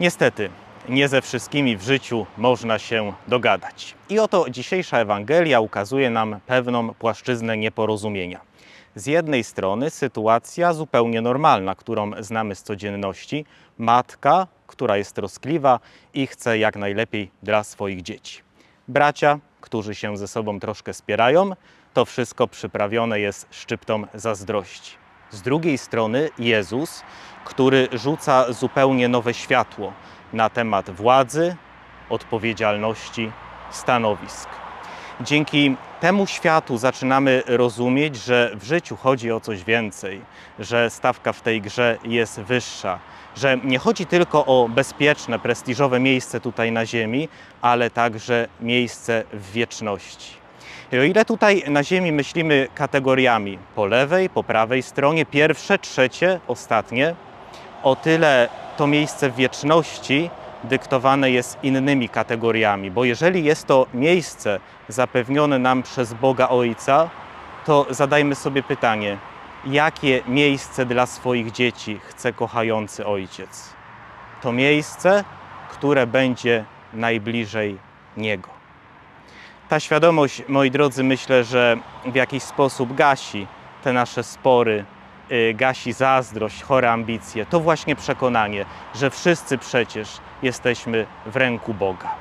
Niestety, nie ze wszystkimi w życiu można się dogadać. I oto dzisiejsza Ewangelia ukazuje nam pewną płaszczyznę nieporozumienia. Z jednej strony sytuacja zupełnie normalna, którą znamy z codzienności. Matka, która jest troskliwa i chce jak najlepiej dla swoich dzieci. Bracia, którzy się ze sobą troszkę spierają, to wszystko przyprawione jest szczyptą zazdrości. Z drugiej strony Jezus, który rzuca zupełnie nowe światło na temat władzy, odpowiedzialności, stanowisk. Dzięki temu światu zaczynamy rozumieć, że w życiu chodzi o coś więcej, że stawka w tej grze jest wyższa, że nie chodzi tylko o bezpieczne, prestiżowe miejsce tutaj na Ziemi, ale także miejsce w wieczności. I o ile tutaj na Ziemi myślimy kategoriami po lewej, po prawej stronie, pierwsze, trzecie, ostatnie, o tyle to miejsce w wieczności dyktowane jest innymi kategoriami, bo jeżeli jest to miejsce zapewnione nam przez Boga Ojca, to zadajmy sobie pytanie, jakie miejsce dla swoich dzieci chce kochający ojciec? To miejsce, które będzie najbliżej Niego. Ta świadomość, moi drodzy, myślę, że w jakiś sposób gasi te nasze spory, y, gasi zazdrość, chore ambicje. To właśnie przekonanie, że wszyscy przecież jesteśmy w ręku Boga.